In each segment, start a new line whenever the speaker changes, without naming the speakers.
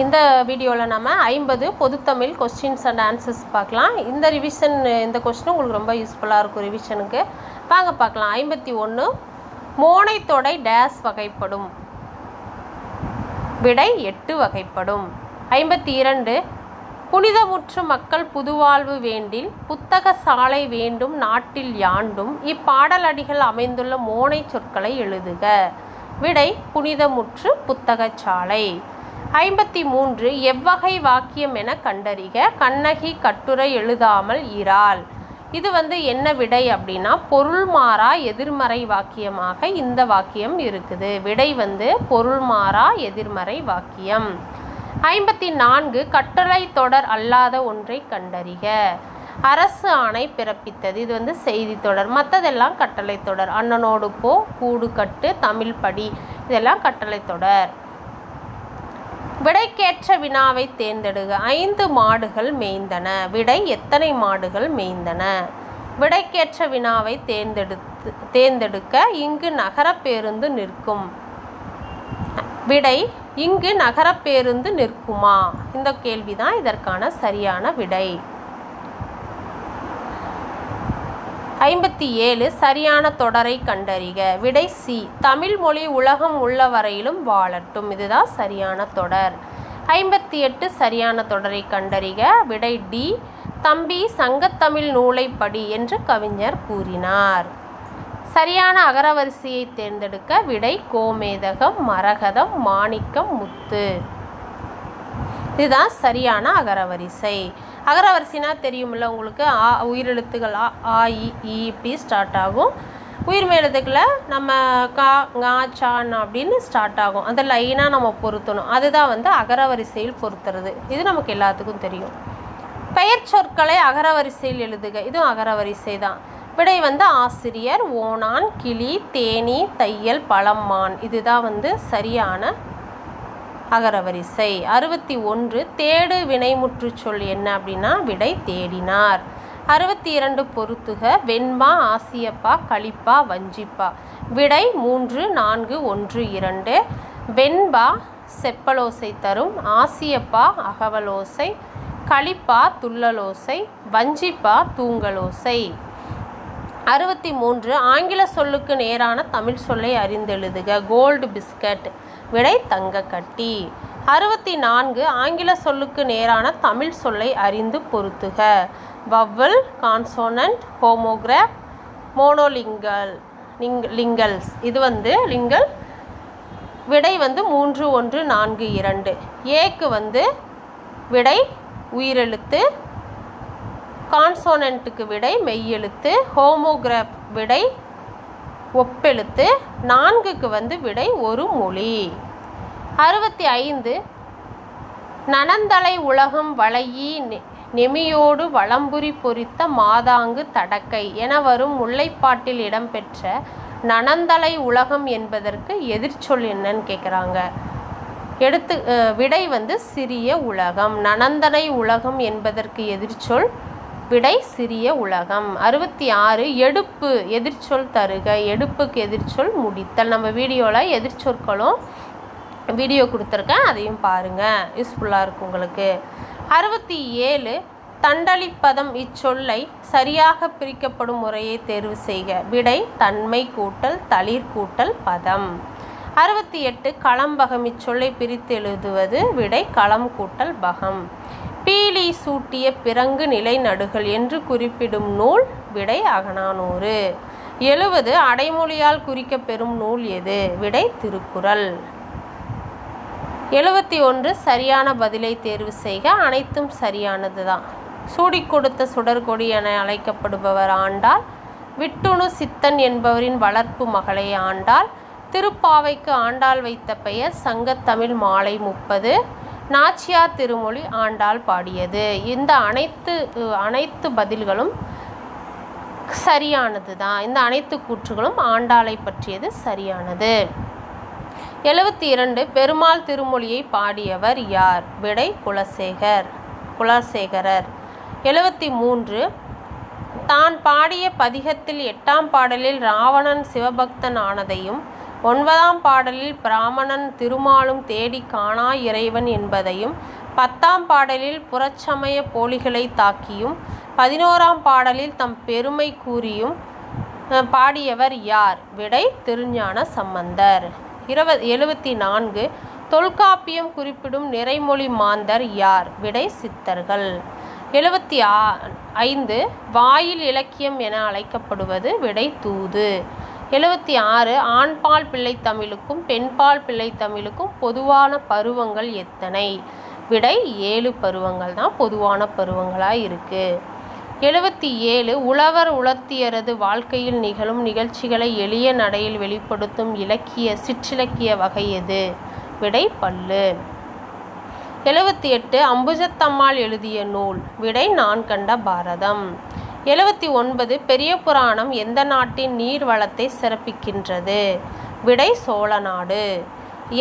இந்த வீடியோவில் நம்ம ஐம்பது பொதுத்தமிழ் கொஸ்டின்ஸ் அண்ட் ஆன்சர்ஸ் பார்க்கலாம் இந்த ரிவிஷன் இந்த கொஸ்டின் உங்களுக்கு ரொம்ப யூஸ்ஃபுல்லாக இருக்கும் ரிவிஷனுக்கு வாங்க பார்க்கலாம் ஐம்பத்தி ஒன்று மோனைத்தொடை டேஸ் வகைப்படும் விடை எட்டு வகைப்படும் ஐம்பத்தி இரண்டு புனிதமுற்று மக்கள் புதுவாழ்வு வேண்டில் புத்தக சாலை வேண்டும் நாட்டில் யாண்டும் இப்பாடல் அடிகள் அமைந்துள்ள மோனை சொற்களை எழுதுக விடை புனிதமுற்று புத்தக சாலை ஐம்பத்தி மூன்று எவ்வகை வாக்கியம் என கண்டறிக கண்ணகி கட்டுரை எழுதாமல் இறால் இது வந்து என்ன விடை அப்படின்னா பொருள் மாறா எதிர்மறை வாக்கியமாக இந்த வாக்கியம் இருக்குது விடை வந்து பொருள் மாறா எதிர்மறை வாக்கியம் ஐம்பத்தி நான்கு கட்டளை தொடர் அல்லாத ஒன்றை கண்டறிக அரசு ஆணை பிறப்பித்தது இது வந்து செய்தி தொடர் மற்றதெல்லாம் கட்டளை தொடர் அண்ணனோடு போ கூடு கட்டு தமிழ் படி இதெல்லாம் கட்டளை தொடர் விடைக்கேற்ற வினாவை தேர்ந்தெடுக ஐந்து மாடுகள் மேய்ந்தன விடை எத்தனை மாடுகள் மேய்ந்தன விடைக்கேற்ற வினாவை தேர்ந்தெடுத்து தேர்ந்தெடுக்க இங்கு நகர பேருந்து நிற்கும் விடை இங்கு நகர பேருந்து நிற்குமா இந்த கேள்வி தான் இதற்கான சரியான விடை ஐம்பத்தி ஏழு சரியான தொடரை கண்டறிக விடை சி தமிழ் மொழி உலகம் உள்ள வரையிலும் வாழட்டும் இதுதான் சரியான தொடர் ஐம்பத்தி எட்டு சரியான தொடரை கண்டறிக விடை டி தம்பி சங்கத்தமிழ் நூலை படி என்று கவிஞர் கூறினார் சரியான அகரவரிசையை தேர்ந்தெடுக்க விடை கோமேதகம் மரகதம் மாணிக்கம் முத்து இதுதான் சரியான அகரவரிசை அகரவரிசைனா தெரியுமில்ல உங்களுக்கு ஆ உயிரெழுத்துக்கள் ஆ ஆ இ இப்படி ஸ்டார்ட் ஆகும் உயிர் எழுத்துக்களை நம்ம கா கா சான் அப்படின்னு ஸ்டார்ட் ஆகும் அந்த லைனாக நம்ம பொருத்தணும் அதுதான் வந்து அகரவரிசையில் பொருத்துறது இது நமக்கு எல்லாத்துக்கும் தெரியும் பெயர் சொற்களை அகரவரிசையில் எழுதுக இதுவும் அகரவரிசை தான் விடை வந்து ஆசிரியர் ஓனான் கிளி தேனி தையல் பழம்மான் இதுதான் வந்து சரியான அகரவரிசை அறுபத்தி ஒன்று தேடு வினைமுற்று சொல் என்ன அப்படின்னா விடை தேடினார் அறுபத்தி இரண்டு பொறுத்துக வெண்பா ஆசியப்பா களிப்பா வஞ்சிப்பா விடை மூன்று நான்கு ஒன்று இரண்டு வெண்பா செப்பலோசை தரும் ஆசியப்பா அகவலோசை களிப்பா துள்ளலோசை வஞ்சிப்பா தூங்கலோசை அறுபத்தி மூன்று ஆங்கில சொல்லுக்கு நேரான தமிழ் சொல்லை அறிந்தெழுதுக கோல்டு பிஸ்கட் விடை தங்கக்கட்டி அறுபத்தி நான்கு ஆங்கில சொல்லுக்கு நேரான தமிழ் சொல்லை அறிந்து பொருத்துக vowel consonant homograph monolingual ling linguals இது வந்து லிங்கல் விடை வந்து மூன்று ஒன்று நான்கு இரண்டு ஏக்கு வந்து விடை உயிரெழுத்து கான்சோனன்ட்டுக்கு விடை மெய்யெழுத்து ஹோமோகிராப் விடை ஒப்பெழுத்து நான்குக்கு வந்து விடை ஒரு மொழி அறுபத்தி ஐந்து நனந்தலை உலகம் வளையி நெமியோடு வளம்புரி பொறித்த மாதாங்கு தடக்கை என வரும் முல்லைப்பாட்டில் இடம்பெற்ற நனந்தலை உலகம் என்பதற்கு எதிர்ச்சொல் என்னன்னு கேட்குறாங்க எடுத்து விடை வந்து சிறிய உலகம் நனந்தலை உலகம் என்பதற்கு எதிர்ச்சொல் விடை சிறிய உலகம் அறுபத்தி ஆறு எடுப்பு எதிர்ச்சொல் தருக எடுப்புக்கு எதிர்ச்சொல் முடித்தல் நம்ம வீடியோவில் எதிர்ச்சொற்களும் வீடியோ கொடுத்துருக்கேன் அதையும் பாருங்கள் யூஸ்ஃபுல்லாக இருக்கும் உங்களுக்கு அறுபத்தி ஏழு தண்டளிப்பதம் இச்சொல்லை சரியாக பிரிக்கப்படும் முறையை தேர்வு செய்க விடை தன்மை கூட்டல் தளிர் கூட்டல் பதம் அறுபத்தி எட்டு களம்பகம் இச்சொல்லை பிரித்து எழுதுவது விடை களம் கூட்டல் பகம் பீலி சூட்டிய பிறங்கு நிலை நடுகள் என்று குறிப்பிடும் நூல் விடை அகனானூறு எழுவது அடைமொழியால் குறிக்கப்பெறும் நூல் எது விடை திருக்குறள் எழுபத்தி ஒன்று சரியான பதிலை தேர்வு செய்க அனைத்தும் சரியானது தான் சூடி கொடுத்த சுடர்கொடி என அழைக்கப்படுபவர் ஆண்டால் விட்டுணு சித்தன் என்பவரின் வளர்ப்பு மகளை ஆண்டால் திருப்பாவைக்கு ஆண்டாள் வைத்த பெயர் சங்கத்தமிழ் மாலை முப்பது நாச்சியார் திருமொழி ஆண்டாள் பாடியது இந்த அனைத்து அனைத்து பதில்களும் சரியானது தான் இந்த அனைத்து கூற்றுகளும் ஆண்டாளை பற்றியது சரியானது எழுபத்தி இரண்டு பெருமாள் திருமொழியை பாடியவர் யார் விடை குலசேகர் குலசேகரர் எழுபத்தி மூன்று தான் பாடிய பதிகத்தில் எட்டாம் பாடலில் ராவணன் சிவபக்தன் ஆனதையும் ஒன்பதாம் பாடலில் பிராமணன் திருமாலும் தேடி காணா இறைவன் என்பதையும் பத்தாம் பாடலில் புறச்சமய போலிகளை தாக்கியும் பதினோராம் பாடலில் தம் பெருமை கூறியும் பாடியவர் யார் விடை திருஞான சம்பந்தர் இருபது எழுபத்தி நான்கு தொல்காப்பியம் குறிப்பிடும் நிறைமொழி மாந்தர் யார் விடை சித்தர்கள் எழுபத்தி ஐந்து வாயில் இலக்கியம் என அழைக்கப்படுவது விடை தூது எழுபத்தி ஆறு ஆண்பால் பிள்ளைத்தமிழுக்கும் பெண்பால் பிள்ளைத்தமிழுக்கும் பொதுவான பருவங்கள் எத்தனை விடை ஏழு பருவங்கள் தான் பொதுவான பருவங்களாக இருக்குது எழுபத்தி ஏழு உழவர் உலர்த்தியரது வாழ்க்கையில் நிகழும் நிகழ்ச்சிகளை எளிய நடையில் வெளிப்படுத்தும் இலக்கிய சிற்றிலக்கிய வகை எது விடை பல்லு எழுபத்தி எட்டு அம்புஜத்தம்மாள் எழுதிய நூல் விடை நான் கண்ட பாரதம் எழுபத்தி ஒன்பது பெரிய புராணம் எந்த நாட்டின் நீர் வளத்தை சிறப்பிக்கின்றது விடை சோழ நாடு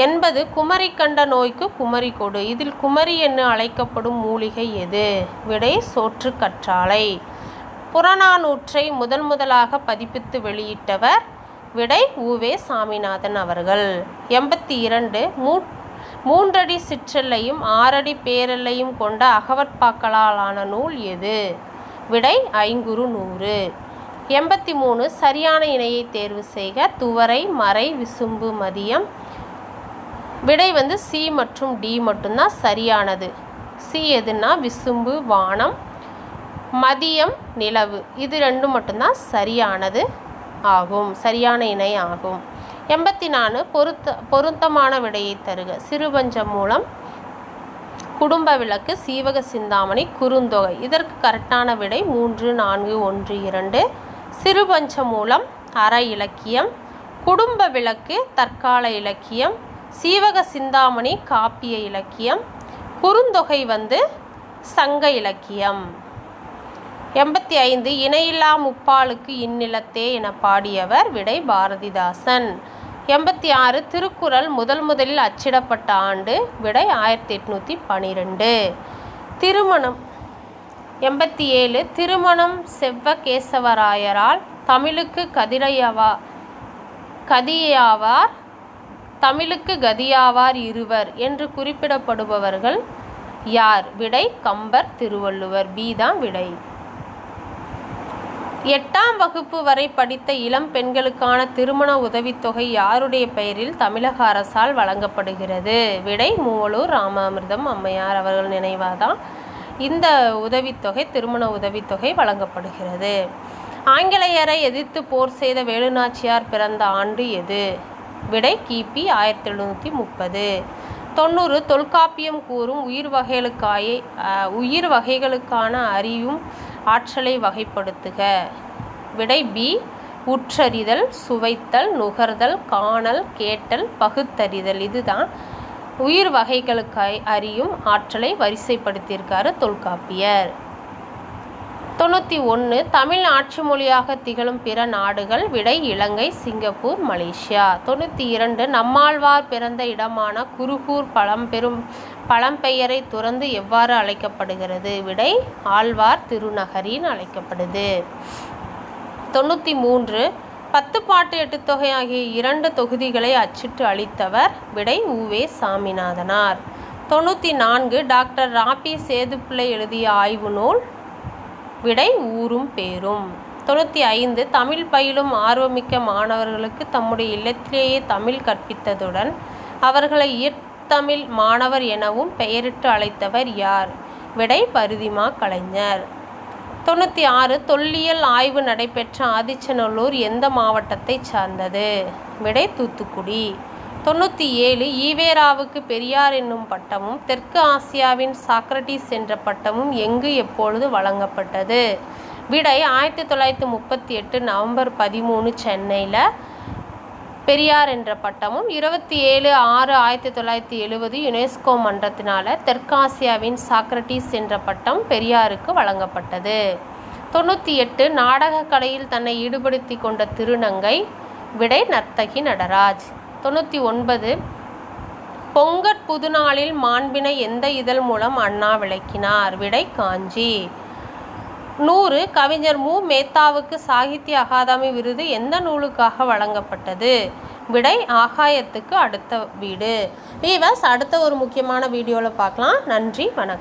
எண்பது குமரி கண்ட நோய்க்கு குமரி கொடு இதில் குமரி என்று அழைக்கப்படும் மூலிகை எது விடை சோற்று கற்றாழை புறநானூற்றை முதன் முதலாக பதிப்பித்து வெளியிட்டவர் விடை ஊவே சாமிநாதன் அவர்கள் எண்பத்தி இரண்டு மூ மூன்றடி சிற்றெல்லையும் ஆறடி பேரெல்லையும் கொண்ட அகவற்பாக்களாலான நூல் எது விடை ஐங்குறு நூறு எண்பத்தி மூணு சரியான இணையை தேர்வு செய்க துவரை மறை விசும்பு மதியம் விடை வந்து சி மற்றும் டி மட்டும்தான் சரியானது சி எதுனா விசும்பு வானம் மதியம் நிலவு இது ரெண்டும் மட்டும்தான் சரியானது ஆகும் சரியான இணை ஆகும் எண்பத்தி நாலு பொருத்த பொருத்தமான விடையை தருக சிறுபஞ்சம் மூலம் குடும்ப விளக்கு சீவக சிந்தாமணி குறுந்தொகை இதற்கு கரெக்டான விடை மூன்று நான்கு ஒன்று இரண்டு சிறுபஞ்ச மூலம் அற இலக்கியம் குடும்ப விளக்கு தற்கால இலக்கியம் சீவக சிந்தாமணி காப்பிய இலக்கியம் குறுந்தொகை வந்து சங்க இலக்கியம் எண்பத்தி ஐந்து இணையில்லா முப்பாலுக்கு இந்நிலத்தே என பாடியவர் விடை பாரதிதாசன் எண்பத்தி ஆறு திருக்குறள் முதல் முதலில் அச்சிடப்பட்ட ஆண்டு விடை ஆயிரத்தி எட்நூற்றி பனிரெண்டு திருமணம் எண்பத்தி ஏழு திருமணம் செவ்வகேசவராயரால் தமிழுக்கு கதிரையவா கதியாவார் தமிழுக்கு கதியாவார் இருவர் என்று குறிப்பிடப்படுபவர்கள் யார் விடை கம்பர் திருவள்ளுவர் பி தான் விடை எட்டாம் வகுப்பு வரை படித்த இளம் பெண்களுக்கான திருமண உதவித்தொகை யாருடைய பெயரில் தமிழக அரசால் வழங்கப்படுகிறது விடை மூவலூர் ராமாமிர்தம் அம்மையார் அவர்கள் நினைவாக இந்த உதவித்தொகை திருமண உதவித்தொகை வழங்கப்படுகிறது ஆங்கிலேயரை எதிர்த்து போர் செய்த வேலுநாச்சியார் பிறந்த ஆண்டு எது விடை கிபி ஆயிரத்தி எழுநூற்றி முப்பது தொண்ணூறு தொல்காப்பியம் கூறும் உயிர் வகைகளுக்காய உயிர் வகைகளுக்கான அறியும் ஆற்றலை வகைப்படுத்துக விடை பி உற்றறிதல் சுவைத்தல் நுகர்தல் காணல் கேட்டல் பகுத்தறிதல் இதுதான் உயிர் வகைகளுக்கு அறியும் ஆற்றலை வரிசைப்படுத்தியிருக்காரு தொல்காப்பியர் தொண்ணூற்றி ஒன்று தமிழ் ஆட்சி மொழியாக திகழும் பிற நாடுகள் விடை இலங்கை சிங்கப்பூர் மலேசியா தொண்ணூற்றி இரண்டு நம்மாழ்வார் பிறந்த இடமான குருகூர் பழம்பெரும் பழம்பெயரை துறந்து எவ்வாறு அழைக்கப்படுகிறது விடை ஆழ்வார் திருநகரின் அழைக்கப்படுது தொண்ணூற்றி மூன்று பத்து பாட்டு எட்டு தொகை ஆகிய இரண்டு தொகுதிகளை அச்சிட்டு அளித்தவர் விடை உவே சாமிநாதனார் தொண்ணூற்றி நான்கு டாக்டர் ராபி சேதுப்பிள்ளை எழுதிய ஆய்வு நூல் விடை ஊரும் பேரும் தொண்ணூற்றி ஐந்து தமிழ் பயிலும் ஆர்வமிக்க மாணவர்களுக்கு தம்முடைய இல்லத்திலேயே தமிழ் கற்பித்ததுடன் அவர்களை இத்தமிழ் மாணவர் எனவும் பெயரிட்டு அழைத்தவர் யார் விடை பருதிமா கலைஞர் தொண்ணூற்றி ஆறு தொல்லியல் ஆய்வு நடைபெற்ற ஆதிச்சநல்லூர் எந்த மாவட்டத்தைச் சார்ந்தது விடை தூத்துக்குடி தொண்ணூற்றி ஏழு ஈவேராவுக்கு பெரியார் என்னும் பட்டமும் தெற்கு ஆசியாவின் சாக்ரட்டிஸ் என்ற பட்டமும் எங்கு எப்பொழுது வழங்கப்பட்டது விடை ஆயிரத்தி தொள்ளாயிரத்தி முப்பத்தி எட்டு நவம்பர் பதிமூணு சென்னையில் பெரியார் என்ற பட்டமும் இருபத்தி ஏழு ஆறு ஆயிரத்தி தொள்ளாயிரத்தி எழுபது யுனெஸ்கோ மன்றத்தினால தெற்காசியாவின் சாக்ரட்டிஸ் என்ற பட்டம் பெரியாருக்கு வழங்கப்பட்டது தொண்ணூற்றி எட்டு நாடகக் கலையில் தன்னை ஈடுபடுத்தி கொண்ட திருநங்கை விடை நர்த்தகி நடராஜ் தொண்ணூற்றி ஒன்பது பொங்கற் புதுநாளில் மாண்பினை எந்த இதழ் மூலம் அண்ணா விளக்கினார் விடை காஞ்சி நூறு கவிஞர் மு மேத்தாவுக்கு சாகித்ய அகாதமி விருது எந்த நூலுக்காக வழங்கப்பட்டது விடை ஆகாயத்துக்கு அடுத்த வீடு வீவஸ் அடுத்த ஒரு முக்கியமான வீடியோவில் பார்க்கலாம் நன்றி வணக்கம்